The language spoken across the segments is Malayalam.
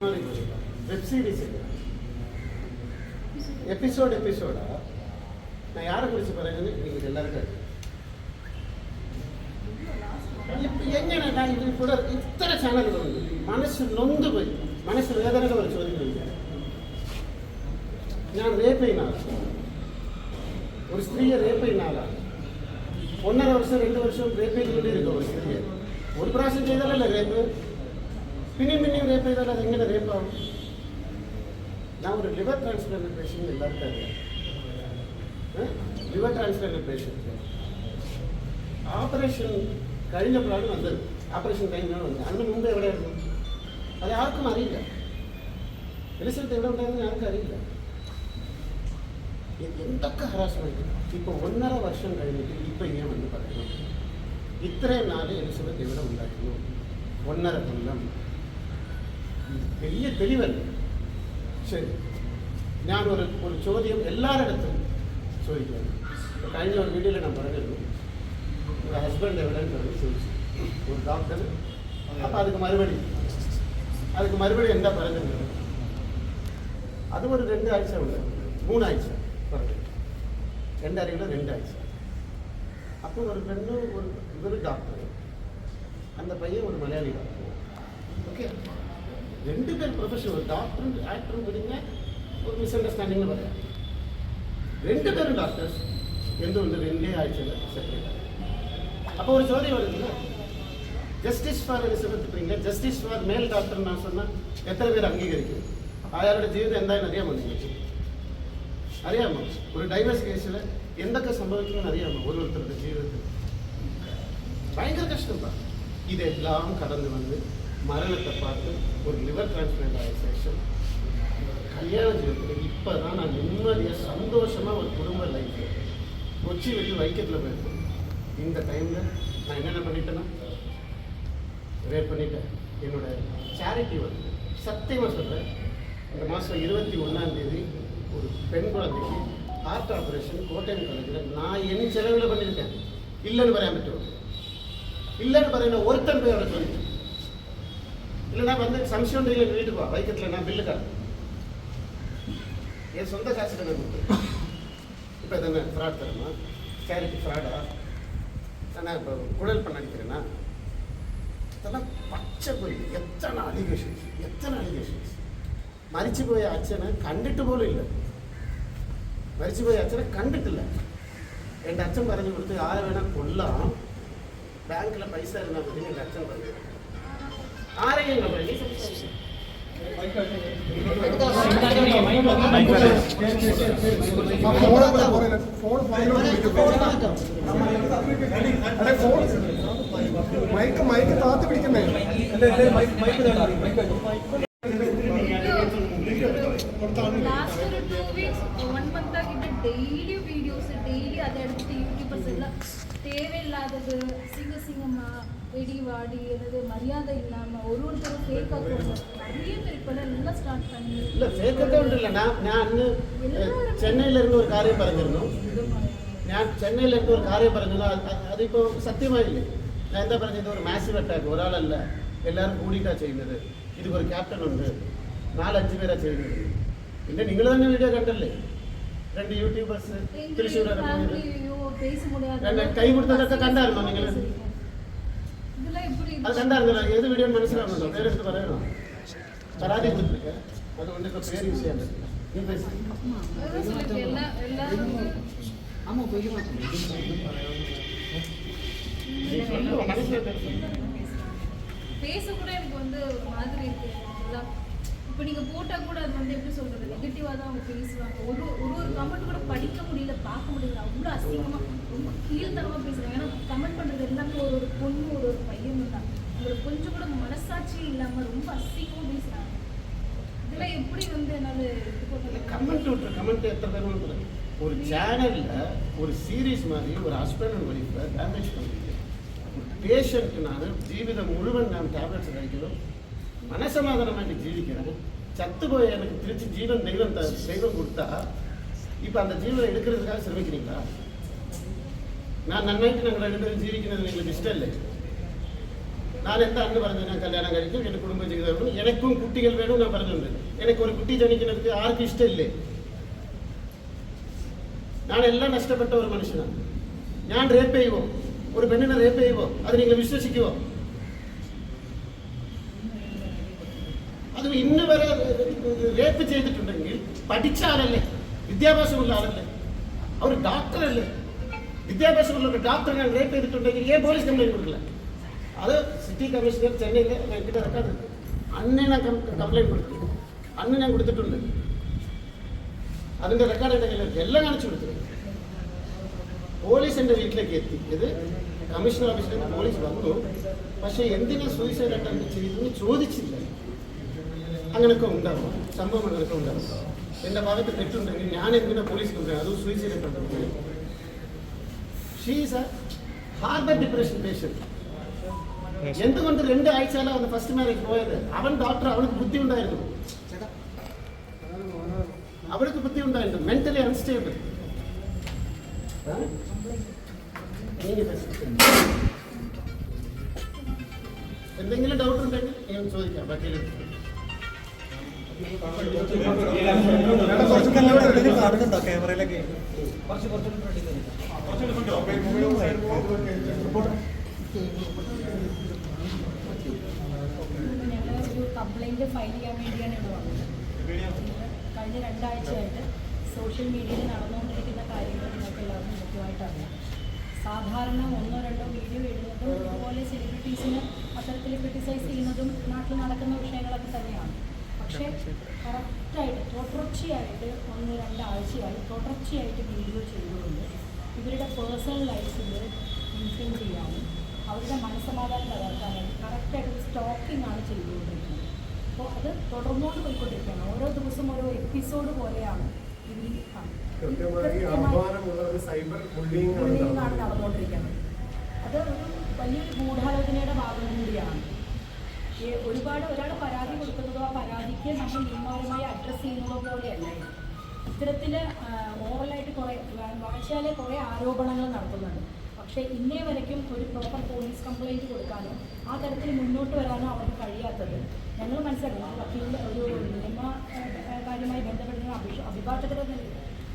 ವೆಬ್ ಸೀರೀಸ್ ಇದೆ ಎಪಿಸೋಡ್ ಎಪಿಸೋಡ ನಾ ಯಾರ ಕುರಿತು ಬರೆಯೋದು ನಿಮಗೆ ಎಲ್ಲರಿಗೂ എങ്ങനെ ഞാൻ ഇതിൽ കൂടെ ഇത്ര ചാനലുകളുണ്ട് മനസ്സ് നൊന്ത് പോയി മനസ്സ് വേദനകൾ ചോദിക്കുന്നുണ്ട് ഞാൻ റേപ്പ് ചെയ്യുന്ന ആളാണ് ഒരു സ്ത്രീയെ റേപ്പ് ചെയ്യുന്ന ആളാണ് ഒന്നര വർഷം രണ്ട് വർഷം റേപ്പ് ചെയ്തുകൊണ്ടേ ഒരു സ്ത്രീയെ ഒരു പ്രാവശ്യം ചെയ്താലല്ലേ റേപ്പ് പിന്നെയും പിന്നെയും റേപ്പ് ചെയ്താൽ അത് എങ്ങനെ റേപ്പാവും ഞാൻ ഒരു ലിവർ ട്രാൻസ്പ്ലാന്റ് പേഷ്യൻ്റ് എല്ലാവർക്കും അറിയാം ലിവർ ട്രാൻസ്പ്ലാന്റ് പേഷ്യൻ്റ് ഓപ്പറേഷൻ കഴിഞ്ഞപ്പോഴാണ് വന്നത് ഓപ്പറേഷൻ കഴിഞ്ഞാണ് വന്നത് അതിന് മുമ്പ് എവിടെയായിരുന്നു അത് ആർക്കും അറിയില്ല എലിസബത്ത് എവിടെ ഉണ്ടായിരുന്നു ആർക്കും അറിയില്ല എ- എന്തൊക്കെ ഹറാസ്മെന്റ് ഇപ്പൊ ഒന്നര വർഷം കഴിഞ്ഞിട്ട് ഇപ്പൊ ഇങ്ങനെ വന്ന് പറയുന്നു ഇത്രയും നാല് എലിസബത്ത് എവിടെ ഉണ്ടായിരുന്നു ഒന്നര കൊല്ലം വലിയ തെളിവല്ല ശരി ഞാനൊരു ഒരു ചോദ്യം എല്ലാവരിടത്തും ചോദിക്കുകയാണ് ഇപ്പൊ കഴിഞ്ഞ ഒരു വീഡിയോയിൽ ഞാൻ പറഞ്ഞിരുന്നു உங்கள் ஹஸ்பண்ட் எவ்வளோன்னு ചോദിച്ചു ஒரு டாக்டர் அப்போ அதுக்கு மறுபடி அதுக்கு மறுபடி என்ன പറഞ്ഞത് അത് ഒരു രണ്ടാഴ്ച ഉണ്ട് മൂന്നാഴ്ച പറഞ്ഞു രണ്ടറിയില്ല രണ്ടാഴ്ച അപ്പോൾ ஒரு பெண்ணு ஒரு இவர் டாக்டர் அந்த பையன் ஒரு மலையாளி டாக்டர் ஓகே ரெண்டு பேர் ப்ரொஃபஷன் ஒரு டாக்டரும் ஆக்டரும் பார்த்தீங்கன்னா ஒரு மிஸ் அண்டர்ஸ்டாண்டிங்கில் வர ரெண்டு பேரும் டாக்டர்ஸ் எந்த ஒன்று ரெண்டே ஆயிடுச்சு செப்பரேட் அப்போ ஒரு ஜோதி வருதுல்ல? ஜஸ்டிஸ் ஃபார் சொல்லிட்டுருக்கீங்க ஜஸ்டிஸ் ஃபார் மேல் டாக்டர் நான் சொன்னால் எத்தனை பேர் அங்கீகரிக்கும்? அயாளோட ஜீவிதம் எந்தாலும் அறியாமல் இருந்துச்சு அறியாமல் ஒரு டைவர்ஸ் கேஸில் எந்தக்க சம்பவிக்கணும்னு அறியாமல் ஒரு ஒருத்தருடைய ஜீவிதத்தில் பயங்கர கஷ்டம் தான் இதெல்லாம் கடந்து வந்து മരണത്തെ பார்த்து ஒரு லிவர் டிரான்ஸ்பிளான்ட் ஆய சேஷம் கல்யாண ஜீவிதத்தில் இப்போ தான் நான் நிம்மதியாக சந்தோஷமாக ஒரு குடும்ப லைஃப் கொச்சி விட்டு வைக்கத்தில் போயிருக்கேன் இந்த டைமில் நான் என்னென்ன பண்ணிட்டேன்னா ரேப் பண்ணிட்டேன் என்னோட சேரிட்டி வந்து சத்தியமாக சொல்கிறேன் இந்த மாதம் இருபத்தி ஒன்றாம் தேதி ஒரு பெண் குழந்தைக்கு ஹார்ட் ஆப்ரேஷன் கோட்டயம் காலேஜில் நான் என் செலவில் பண்ணியிருக்கேன் இல்லைன்னு പറയാൻ പറ്റുമോ இல்லைன்னு പറയുന്ന ഒരുത്തൻ പോയി അവിടെ ചോദിച്ചു இல்லைன்னா வந்து சம்சன் டெய்லி வீட்டுக்கு வா. வைக்கத்துல நான் பில்லு காட்டு என் சொந்த காசு எனக்கு கொடுத்து இப்போ எதனா ஃப்ராட் தரமா? சேரிட்டி ஃப்ராடா ஆனால் இப்போ குழல் பண்ண அடிக்கிறேன்னா இதெல்லாம் பச்சை பொய். எத்தனை அலிகேஷன்ஸ் எத்தனை அலிகேஷன்ஸ் மறிச்சு போய் அச்சனை கண்டுட்டு போல இல்லை. மறிச்சு போய் அச்சனை கண்டுட்டு இல்லை. ரெண்டு அச்சம் பறஞ்சு கொடுத்து யாரை வேணால் கொல்லாம். பேங்க்கில் பைசா இருந்தால் பார்த்தீங்கன்னா ரெண்டு அச்சம் பறஞ்சு ആരെങ്കിലും കണ്ടെങ്കിൽ സംസാരിക്കും മൈക്ക് മൈക്ക് താത്തി പിടിക്കുന്നേ ಲಾಸ್ಟ್ ഒരു ಟೂ ವೀಕ್ಸ್ ಒನ್ ಮಂತ್ ಆಗಿದ್ದ ಡೈಲಿ ವಿಡಿಯೋಸ್ ಡೈಲಿ ಅದೇ ಯೂಟ್ಯೂಬರ್ಸ್ ಎಲ್ಲ ತೇವೆ ಇಲ್ಲಾದದು ಸಿಂಗ ಸಿಂಗಮ್ಮ வெடி வாடி அல்லது மரியாதை இல்லாம ஒரு ஒருத்தரும் ஃபேக் அக்கௌண்ட் நிறைய பேர் இப்போ எல்லாம் ஸ்டார்ட் பண்ணி ഇല്ല ഫേക്ക് അക്കൗണ്ട് ഇല്ല ഞാൻ ഞാൻ അന്ന് ചെന്നൈയിലിരുന്ന് ഒരു കാര്യം പറഞ്ഞിരുന്നു ഞാൻ ചെന്നൈയിലിരുന്ന് ഒരു കാര്യം പറഞ്ഞിരുന്നു അത് അത് അതിപ്പോ സത്യമായില്ലേ ഞാൻ എന്താ പറഞ്ഞത് ഒരു മാസീവ് അറ്റാക്ക് ഒരാളല്ല എല്ലാവരും കൂടിയിട്ടാ ചെയ്യുന്നത് ഇതിപ്പോ ഒരു ക്യാപ്റ്റൻ ഉണ്ട് നാലഞ്ച് പേരാ ചെയ്യുന്നത് പിന്നെ നിങ്ങൾ തന്നെ വീഡിയോ കണ്ടല്ലേ രണ്ട് യൂട്യൂബേഴ്സ് തൃശ്ശൂർ ஃபேமிலியோ பேச முடியாது രണ്ട് കൈ കൊടുത്തതൊക്കെ കണ്ടായിരുന്നോ നിങ്ങൾ அது வந்து இப்போ பேர் விஷயம் நீ பேசு ஆமாம் போய்க்கலாம் பேச கூட எனக்கு வந்து ஒரு மாதிரி இருக்கு இப்போ நீங்க போட்டா கூட அது வந்து எப்படி சொல்றது நெகட்டிவா தான் அவங்க பேசுவாங்க ஒரு ஒரு ஒரு கமெண்ட் கூட படிக்க முடியல பார்க்க முடியல அவ்வளோ அசிங்கமா ரொம்ப கீழ்த்தரமா பேசுறாங்க ஏன்னா கமெண்ட் பண்றது எல்லாமே ஒரு ஒரு பொண்ணு ஒரு ஒரு பையன் தான். உங்களுக்கு கொஞ்சம் கூட மனசாட்சி இல்லாமல் ரொம்ப அசிங்கமாக பேசுகிறாங்க இதெல்லாம் எப்படி வந்து என்னால் கமெண்ட் விட்டு கமெண்ட் எத்தனை பேர் ஒரு சேனலில் ஒரு சீரீஸ் மாதிரி ஒரு ஹஸ்பண்ட் அண்ட் ஒய்ஃபை டேமேஜ் பண்ணுறீங்க பேஷண்ட்டு நான் ஜீவிதம் முழுவன் நான் டேப்லெட்ஸ் கிடைக்கிறோம் மனசமாதானமாக ஜீவிக்கிறேன். சத்து போய் எனக்கு திருச்சி ஜீவன் தெய்வம் தெய்வம் கொடுத்தா இப்போ அந்த ஜீவனை எடுக்கிறதுக்காக சிரமிக்கிறீங்களா? நான் நன்னாய்க்கு நாங்கள் ரெண்டு பேரும் ஜீவிக்கிறது எங்களுக்கு இஷ்டம் இல்லை நான் എന്താ അന്ന് പറഞ്ഞു ഞാൻ കല്യാണം കഴിക്കും എൻ്റെ കുടുംബ ജീവിതം വേണം എനക്കും കുട്ടികൾ വേണം ഞാൻ പറഞ്ഞിട്ടുണ്ട് എനിക്ക് ഒരു കുട്ടി ജനിക്കുന്നത് ആർക്കും ഇഷ്ടമില്ലേ ഞാൻ എല്ലാം നഷ്ടപ്പെട്ട ഒരു മനുഷ്യനാണ് ഞാൻ റേപ്പ് ചെയ്യുമോ ഒരു പെണ്ണിനെ റേപ്പ് ചെയ്യുമോ അത് നിങ്ങൾ വിശ്വസിക്കുമോ അത് ഇന്ന് വരെ റേപ്പ് ചെയ്തിട്ടുണ്ടെങ്കിൽ പഠിച്ച ആളല്ലേ വിദ്യാഭ്യാസമുള്ള ആളല്ലേ അവർ ഡോക്ടറല്ലേ വിദ്യാഭ്യാസമുള്ള ഒരു ഡോക്ടർ ഞാൻ റേപ്പ് ചെയ്തിട്ടുണ്ടെങ്കിൽ ഏ പോലീസ് കംപ്ലൈൻറ്റ് കൊടുക്കില്ല അത് സിറ്റി കമ്മീഷണർ ചെന്നൈയിൽ എന്റെ റെക്കോർഡ് അന്ന് ഞാൻ കംപ്ലൈന്റ് കൊടുത്തു. അന്ന് ഞാൻ കൊടുത്തിട്ടുണ്ട്. അതിന്റെ റെക്കോർഡ് എന്റെ കയ്യിൽ എല്ലാം കാണിച്ചു കൊടുത്തു. പോലീസ് എന്റെ വീട്ടിലേക്ക് എത്തി. ഇത് കമ്മീഷണർ ഓഫീസിലേക്ക് പോലീസ് വന്നു. പക്ഷേ എന്തിനാ സൂയിസൈഡ് അറ്റംപ്റ്റ് ചെയ്തെന്ന് ചോദിച്ചില്ല. അങ്ങനെയൊക്കെ ഉണ്ടാവും. സംഭവം അങ്ങനെയൊക്കെ ഉണ്ടാവും. എന്റെ ഭാഗത്ത് തെറ്റുണ്ടെങ്കിൽ ഞാൻ എന്തിനാ പോലീസ് കൊണ്ടുവരാം അതും suicide attempt she's a harbour depression patient എന്തുകൊണ്ട് രണ്ട് ആഴ്ചയിലാണ് അവന് ഫസ്റ്റ് മാരേജ് പോയത് അവൻ ഡോക്ടർ അവൾക്ക് ബുദ്ധി ഉണ്ടായിരുന്നു അവൾക്ക് ബുദ്ധി ഉണ്ടായിരുന്നു മെന്റലി അൺസ്റ്റേബിൾ എന്തെങ്കിലും ഡൗട്ട് ഉണ്ടെങ്കിൽ ഞാൻ ചോദിക്കാം കുറച്ച്. കാണുന്നുണ്ടോ ക്യാമറയിലൊക്കെ ഞങ്ങൾ ഒരു കംപ്ലൈന്റ് ഫയൽ ചെയ്യാൻ വേണ്ടിയാണ് ഇവിടെ വന്നത്. കഴിഞ്ഞ രണ്ടാഴ്ചയായിട്ട് സോഷ്യൽ മീഡിയയിൽ നടന്നുകൊണ്ടിരിക്കുന്ന കാര്യങ്ങൾ നിങ്ങൾക്ക് എല്ലാവർക്കും കൃത്യമായിട്ട് അറിയാം. സാധാരണ ഒന്നോ രണ്ടോ വീഡിയോ ഇടുന്നതും ഇതുപോലെ സെലിബ്രിറ്റീസിന് അത്തരത്തിൽ ക്രിട്ടിസൈസ് ചെയ്യുന്നതും നാട്ടിൽ നടക്കുന്ന വിഷയങ്ങളൊക്കെ തന്നെയാണ്. പക്ഷേ കറക്റ്റായിട്ട് തുടർച്ചയായിട്ട് ഒന്ന് രണ്ടാഴ്ചയായി തുടർച്ചയായിട്ട് വീഡിയോ ചെയ്തുകൊണ്ട് ഇവരുടെ പേഴ്സണൽ ലൈഫിൽ സ്റ്റോക്കിംഗ് ചെയ്തുകൊണ്ടിരിക്കുന്നത്. അപ്പോൾ അത് തുടർന്നുകൊണ്ട് പോയിക്കൊണ്ടിരിക്കുകയാണ്. ഓരോ ദിവസം ഓരോ എപ്പിസോഡ് പോലെയാണ് ഇതിൽ ബുള്ളിങ്ങാണ് നടന്നുകൊണ്ടിരിക്കുന്നത്. അത് ഒരു വലിയൊരു ഗൂഢാലോചനയുടെ ഭാഗം കൂടിയാണ്. ഒരുപാട് ഒരാൾ പരാതി കൊടുക്കുന്നതോ ആ പരാതിക്ക് നമ്മൾ നിയമപരമായി അഡ്രസ്സ് ചെയ്യുന്നതോ പോലെയല്ല? ഇത്തരത്തിൽ ഓവറലായിട്ട് കുറേ വാഴ്ചയാലെ കുറേ ആരോപണങ്ങൾ നടത്തുന്നുണ്ട്. പക്ഷേ ഇന്നേ വരയ്ക്കും ഒരു പ്രോപ്പർ പോലീസ് കംപ്ലയിന്റ് കൊടുക്കാനോ ആ തരത്തിൽ മുന്നോട്ട് വരാനോ അവർക്ക് കഴിയാത്തത്. ഞങ്ങൾ മനസ്സിലാക്കുന്നു വക്കീലിന്റെ ഒരു നിയമ കാര്യമായി ബന്ധപ്പെടുന്ന അഭിഷ അഭിഭാഷകരെ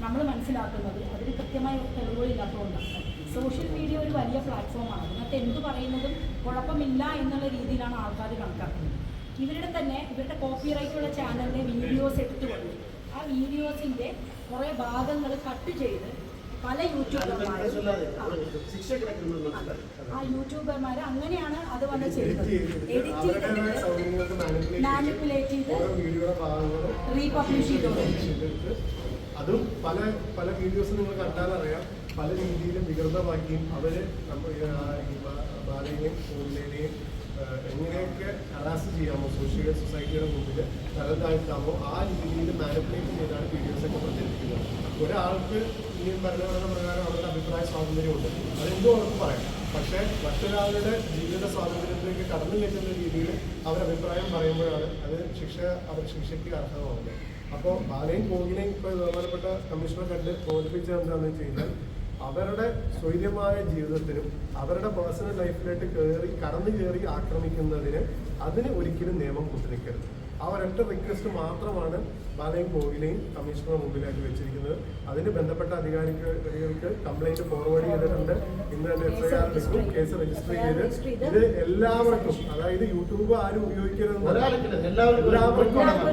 നമ്മൾ മനസ്സിലാക്കുന്നത് അതിന് കൃത്യമായ തെളിവുകളില്ലാത്തതുകൊണ്ടാണ്. സോഷ്യൽ മീഡിയ ഒരു വലിയ പ്ലാറ്റ്ഫോമാണ് അതിനകത്ത് എന്ത് പറയുന്നതും കുഴപ്പമില്ല എന്നുള്ള രീതിയിലാണ് ആൾക്കാർ കണക്കാക്കുന്നത്. ഇവരുടെ തന്നെ ഇവരുടെ കോപ്പിറൈറ്റുള്ള ചാനലിലെ വീഡിയോസ് എടുത്തുകൊണ്ട് ആ വീഡിയോസിന്റെ കുറേ ഭാഗങ്ങൾ കട്ട് ചെയ്ത് പല യൂട്യൂബർമാരും ആ, യൂട്യൂബർമാര് അങ്ങനെയാണ് അത് വന്ന് ചെയ്തത്. എഡിറ്റ് ചെയ്തിട്ട് മാനിപ്പുലേറ്റ് ചെയ്ത് റീപബ്ലിഷ് ചെയ്തിട്ട് അതും പല പല വീഡിയോസ് നിങ്ങൾ കണ്ടാലറിയാം. പല രീതിയിലും വികൃതമാക്കിയും അവർ നമ്മ- ആ, എങ്ങനെയൊക്കെ ഹറാസ് ചെയ്യാമോ സോഷ്യൽ സൊസൈറ്റിയുടെ മുമ്പിൽ തരം താഴ്ത്താമോ ആ രീതിയിൽ മാനിപ്പുലേറ്റ് ചെയ്താണ് വീഡിയോസ് ഒക്കെ പ്രചരിപ്പിക്കുന്നത്. ഒരാൾക്ക് ഈ ഭരണഘടന പ്രകാരം അവരുടെ അഭിപ്രായ സ്വാതന്ത്ര്യമുണ്ട്. അതെന്തോ അവർക്ക് പറയാം. പക്ഷേ മറ്റൊരാളുടെ ജീവിത സ്വാതന്ത്ര്യത്തിലേക്ക് കടന്നു കയറ്റുന്ന രീതിയിൽ അവരഭിപ്രായം പറയുമ്പോഴാണ് അത് ശിക്ഷ അവർ ശിക്ഷയ്ക്ക് അർഹമാവുന്നത്. അപ്പോൾ ബാലയും കോഹിനെയും ഇപ്പോൾ ബഹുമാനപ്പെട്ട കമ്മീഷണർ കണ്ട് തോൽപ്പിച്ചത് എന്താണെന്ന് വെച്ച് കഴിഞ്ഞാൽ അവരുടെ സ്വൈര്യമായ ജീവിതത്തിനും അവരുടെ പേഴ്സണൽ ലൈഫിലേക്ക് കയറി കടന്നു കയറി ആക്രമിക്കുന്നതിന് അതിന് ഒരിക്കലും നിയമം കുത്തിരിക്കരുത് ആ ഒരൊറ്റ റിക്വസ്റ്റ് മാത്രമാണ് ബാലയും കോകിലെയും കമ്മീഷണർ മുമ്പിലായിട്ട് വെച്ചിരിക്കുന്നത്. അതിന് ബന്ധപ്പെട്ട അധികാരികൾക്ക് കംപ്ലൈന്റ് ഫോർവേഡ് ചെയ്തിട്ടുണ്ട്. ഇന്ന് തന്നെ എഫ്ഐആർ എടുക്കും. കേസ് രജിസ്റ്റർ ചെയ്ത് ഇത് എല്ലാവർക്കും അതായത് യൂട്യൂബ് ആരും ഉപയോഗിക്കരുത് എല്ലാവർക്കും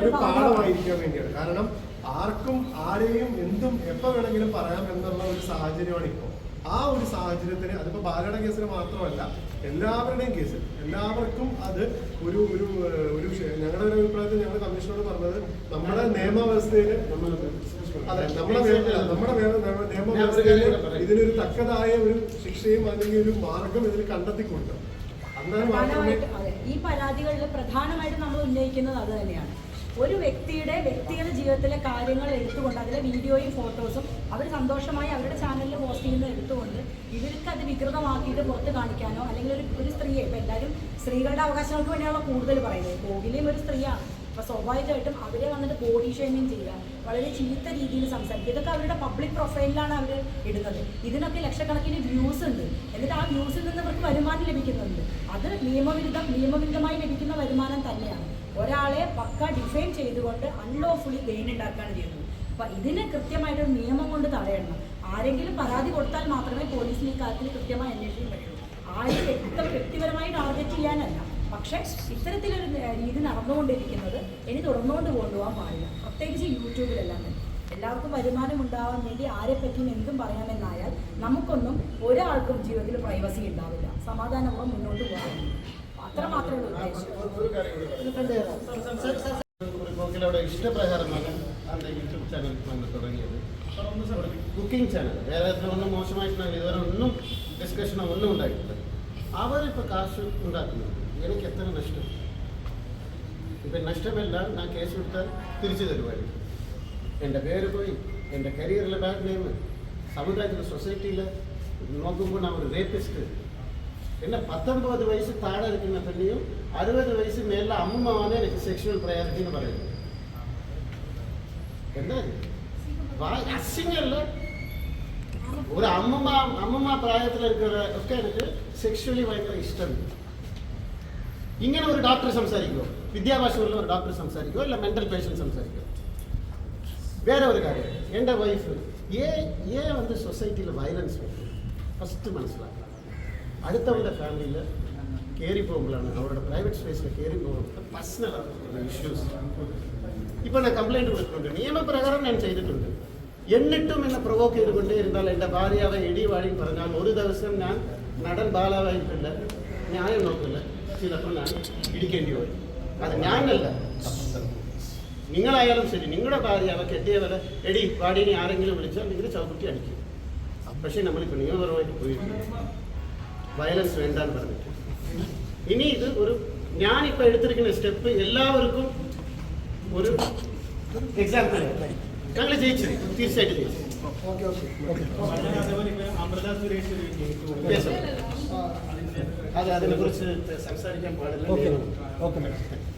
ഒരു പാഠമായിരിക്കാൻ വേണ്ടിയാണ്. കാരണം ആർക്കും ആരെയും എന്തും എപ്പോ വേണമെങ്കിലും പറയാം എന്നുള്ള ഒരു സാഹചര്യമാണ് ഇപ്പോൾ. ആ ഒരു സാഹചര്യത്തിന് അതിപ്പോ ബാലയുടെ കേസിന് മാത്രമല്ല എല്ലാവരുടെയും കേസിൽ എല്ലാവർക്കും അത് ഒരു ഒരു ഒരു ഞങ്ങളുടെ ഒരു അഭിപ്രായത്തിൽ ഞങ്ങൾ കമ്മീഷനോട് പറഞ്ഞത് നമ്മുടെ നിയമവ്യവസ്ഥയിൽ അതെ നമ്മുടെ നമ്മുടെ നിയമ- നിയമ- നിയമവ്യവസ്ഥയിൽ ഇതിനൊരു തക്കതായ ഒരു ശിക്ഷയും അല്ലെങ്കിൽ ഒരു മാർഗം ഇതിൽ കണ്ടെത്തി കൊടുക്കണം എന്നാൽ മാത്രമേ അതെ ഈ പരാതികളിൽ പ്രധാനമായിട്ടും നമ്മൾ ഉന്നയിക്കുന്നത് അത് തന്നെയാണ്. ഒരു വ്യക്തിയുടെ വ്യക്തിഗത ജീവിതത്തിലെ കാര്യങ്ങൾ എടുത്തുകൊണ്ട് അതിലെ വീഡിയോയും ഫോട്ടോസും അവർ സന്തോഷമായി അവരുടെ ചാനലിൽ പോസ്റ്റ് ചെയ്യുന്നത് എടുത്തുകൊണ്ട് ഇവർക്ക് അത് വികൃതമാക്കിയിട്ട് പുറത്ത് കാണിക്കാനോ അല്ലെങ്കിൽ ഒരു ഒരു സ്ത്രീയെ ഇപ്പം എല്ലാവരും സ്ത്രീകളുടെ അവകാശങ്ങൾക്ക് വേണ്ടിയാണ് കൂടുതൽ പറയുന്നത്. കോകിലയും ഒരു സ്ത്രീയാണ് അപ്പോൾ സ്വാഭാവികമായിട്ടും അവരെ വന്നിട്ട് ബോഡി ഷെയിമിങ് ചെയ്യുക വളരെ ചീത്ത രീതിയിൽ സംസാരിക്കുക. ഇതൊക്കെ അവരുടെ പബ്ലിക് പ്രൊഫൈലിലാണ് അവർ ഇടുന്നത്. ഇതിനൊക്കെ ലക്ഷക്കണക്കിന് വ്യൂസ് ഉണ്ട്. എന്നിട്ട് ആ വ്യൂസിൽ നിന്ന് അവർക്ക് വരുമാനം ലഭിക്കുന്നുണ്ട്. അത് നിയമവിരുദ്ധം നിയമവിരുദ്ധമായി ലഭിക്കുന്ന വരുമാനം തന്നെയാണ്. ഒരാളെ പക്ക ഡിഫൈൻ ചെയ്തുകൊണ്ട് അൺലോഫുള്ളി ഗെയിൻ ഉണ്ടാക്കുകയാണ് ചെയ്യുന്നത്. അപ്പൊ ഇതിന് കൃത്യമായിട്ടൊരു നിയമം കൊണ്ട് തടയണം. ആരെങ്കിലും പരാതി കൊടുത്താൽ മാത്രമേ പോലീസിന് ഈ കാര്യത്തിൽ കൃത്യമായി അന്വേഷിക്കാൻ പറ്റുള്ളൂ ആരും വ്യക്തിത്വം വ്യക്തിപരമായി ടാർഗറ്റ് ചെയ്യാനല്ല. പക്ഷേ ഇത്തരത്തിലൊരു രീതി നടന്നുകൊണ്ടിരിക്കുന്നത് ഇനി തുടർന്നുകൊണ്ട് കൊണ്ടുപോകാൻ പാടില്ല. പ്രത്യേകിച്ച് യൂട്യൂബിലെല്ലാം തന്നെ എല്ലാവർക്കും വരുമാനം ഉണ്ടാവാൻ വേണ്ടി ആരെ പറ്റിയും എന്തും പറയാമെന്നായാൽ നമുക്കൊന്നും ഒരാൾക്കും ജീവിതത്തിൽ പ്രൈവസി ഉണ്ടാവില്ല. സമാധാനപൂർവം മുന്നോട്ട് പോകാൻ കോക്കിലവിടെ ഇഷ്ടപ്രകാരമാണ് അവരുടെ യൂട്യൂബ് ചാനൽ തുടങ്ങിയത്. Cooking channel. വേറെ ഒന്നും മോശമായിട്ട് ഇതുവരെ ഒന്നും ഡിസ്കഷനോ ഒന്നും ഉണ്ടായിട്ടില്ല. അവരിപ്പോൾ കാശ് ഉണ്ടാക്കുന്നുണ്ട് എനിക്ക് എത്ര നഷ്ടം? ഇപ്പം നഷ്ടമല്ല ഞാൻ കേസ് കൊടുത്താൽ തിരിച്ചു തരുമായിരുന്നു. എന്റെ പേര് പോയി. എന്റെ കരിയറിലെ ബാഡ് നെയിം സമുദായത്തിലെ സൊസൈറ്റിയിൽ നോക്കുമ്പോൾ ഞാൻ ഒരു റേപ്പിസ്റ്റ് പിന്നെ പത്തൊമ്പത് വയസ്സ് താഴെ ഇരിക്കുന്ന പെണ്ണിയും അറുപത് വയസ്സ് മേലുള്ള അമ്മമാണ് എനിക്ക് സെക്ഷുവൽ പ്രയോറിറ്റി എന്ന് പറയുന്നത് എന്താ ഇത്? വാ- അസിങ്ങല്ല ഒരു അമ്മമ്മ അമ്മമ്മ പ്രായത്തിൽ இருக்கிற ഒക്കെ എനിക്ക് സെക്ഷുവലി ഭയങ്കര ഇഷ്ടമുണ്ട് ഇങ്ങനെ ഒരു ഡോക്ടർ സംസാരിക്കുമോ വിദ്യാഭ്യാസമുള്ള ഒരു ഡോക്ടർ സംസാരിക്കുമോ അല്ല മെന്റൽ പേഷ്യൻ്റ് സംസാരിക്കുമോ വേറെ ഒരു കാര്യം എൻ്റെ വൈഫ് ഏ ഏ வந்து சொசைட்டியில் வயலன்ஸ் வருது ஃபஸ்ட்டு മനസ്സിലാക്കണം അടുത്തവരുടെ ഫാമിലിയിൽ കയറി പോകുമ്പോഴാണ് അവരുടെ പ്രൈവറ്റ് സ്പേസിൽ കയറി പോകുമ്പോൾ പേഴ്സണലാണ് ഇഷ്യൂസ് ഇപ്പോൾ ഞാൻ കംപ്ലൈൻറ്റ് കൊടുത്തിട്ടുണ്ട് നിയമപ്രകാരം ഞാൻ ചെയ്തിട്ടുണ്ട് എന്നിട്ടും എന്നെ പ്രൊവോക്ക് ചെയ്തുകൊണ്ടേ ഇരുന്നാൽ എൻ്റെ ഭാര്യാവെ ഇടിവാടി പറഞ്ഞാൽ ഒരു ദിവസം ഞാൻ നടൻ ബാലാവായിട്ടില്ല ന്യായം നോക്കില്ല ചിലപ്പോൾ ഞാൻ ഇടിക്കേണ്ടി വരും അത് ഞാനല്ല നിങ്ങളായാലും ശരി നിങ്ങളുടെ ഭാര്യ അവ കെട്ടിയവരെ എടി വാടിനി ആരെങ്കിലും വിളിച്ചാൽ നിങ്ങൾ ചവിട്ടി അടിക്കും പക്ഷേ നമ്മളിപ്പോൾ നിയമപരമായിട്ട് പോയിട്ടുണ്ട് വയലൻസ് വേണ്ടാന്ന് പറഞ്ഞിട്ട്. ഇനി ഇത് ഒരു ഞാൻ ഞാനിപ്പോൾ എടുത്തിരിക്കുന്ന സ്റ്റെപ്പ് എല്ലാവർക്കും ഒരു എക്സാമ്പിൾ ഞങ്ങൾ ജയിച്ചു തീർച്ചയായിട്ടും ജയിച്ചു. അതെ അതിനെക്കുറിച്ച് സംസാരിക്കാൻ പാടില്ല. Okay okay madam